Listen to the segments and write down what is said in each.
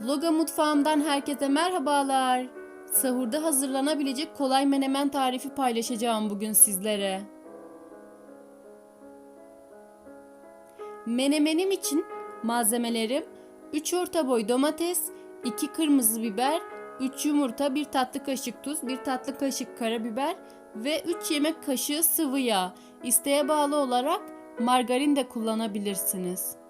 Loga mutfağımdan herkese merhabalar. Sahurda hazırlanabilecek kolay menemen tarifi paylaşacağım bugün sizlere. Menemenim için malzemelerim 3 orta boy domates, 2 kırmızı biber, 3 yumurta, 1 tatlı kaşık tuz, 1 tatlı kaşık karabiber ve 3 yemek kaşığı sıvı yağ. İsteğe bağlı olarak margarin de kullanabilirsiniz.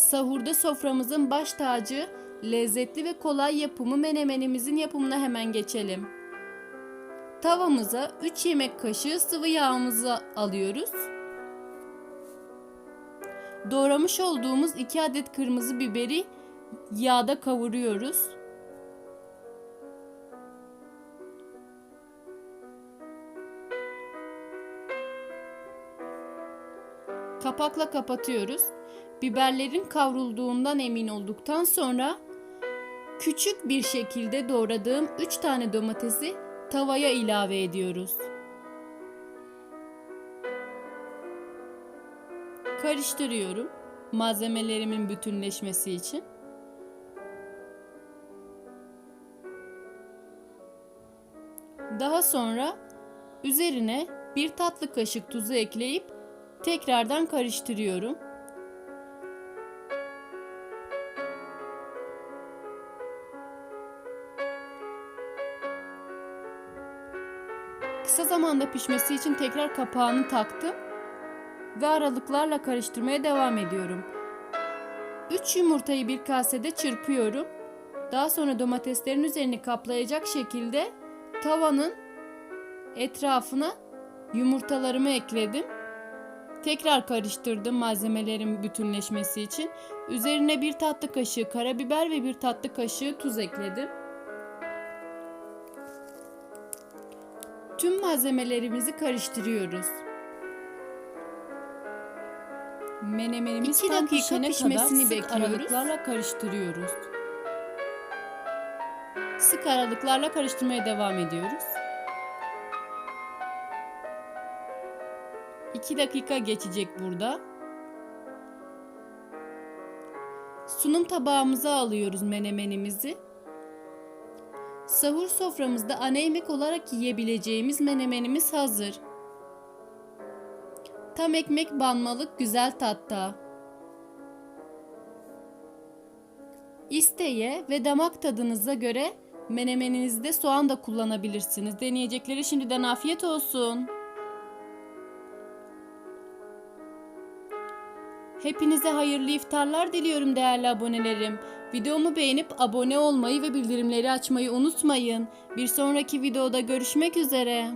Sahurda soframızın baş tacı, lezzetli ve kolay yapımı menemenimizin yapımına hemen geçelim. Tavamıza 3 yemek kaşığı sıvı yağımızı alıyoruz. Doğramış olduğumuz 2 adet kırmızı biberi yağda kavuruyoruz. Kapakla kapatıyoruz. Biberlerin kavrulduğundan emin olduktan sonra küçük bir şekilde doğradığım 3 tane domatesi tavaya ilave ediyoruz. Karıştırıyorum malzemelerimin bütünleşmesi için. Daha sonra üzerine bir tatlı kaşık tuzu ekleyip tekrardan karıştırıyorum. Kısa zamanda pişmesi için tekrar kapağını taktım ve aralıklarla karıştırmaya devam ediyorum. 3 yumurtayı bir kasede çırpıyorum. Daha sonra domateslerin üzerini kaplayacak şekilde tavanın etrafına yumurtalarımı ekledim. Tekrar karıştırdım malzemelerin bütünleşmesi için. Üzerine bir tatlı kaşığı karabiber ve bir tatlı kaşığı tuz ekledim. Tüm malzemelerimizi karıştırıyoruz. Menemenimiz 2 tam dakika pişmesini kadar sık bekliyoruz. aralıklarla karıştırıyoruz. Sık aralıklarla karıştırmaya devam ediyoruz. 2 dakika geçecek burada. Sunum tabağımıza alıyoruz menemenimizi. Sahur soframızda ana yemek olarak yiyebileceğimiz menemenimiz hazır. Tam ekmek banmalık güzel tatta. İsteğe ve damak tadınıza göre menemeninizde soğan da kullanabilirsiniz. Deneyecekleri şimdiden afiyet olsun. Hepinize hayırlı iftarlar diliyorum değerli abonelerim. Videomu beğenip abone olmayı ve bildirimleri açmayı unutmayın. Bir sonraki videoda görüşmek üzere.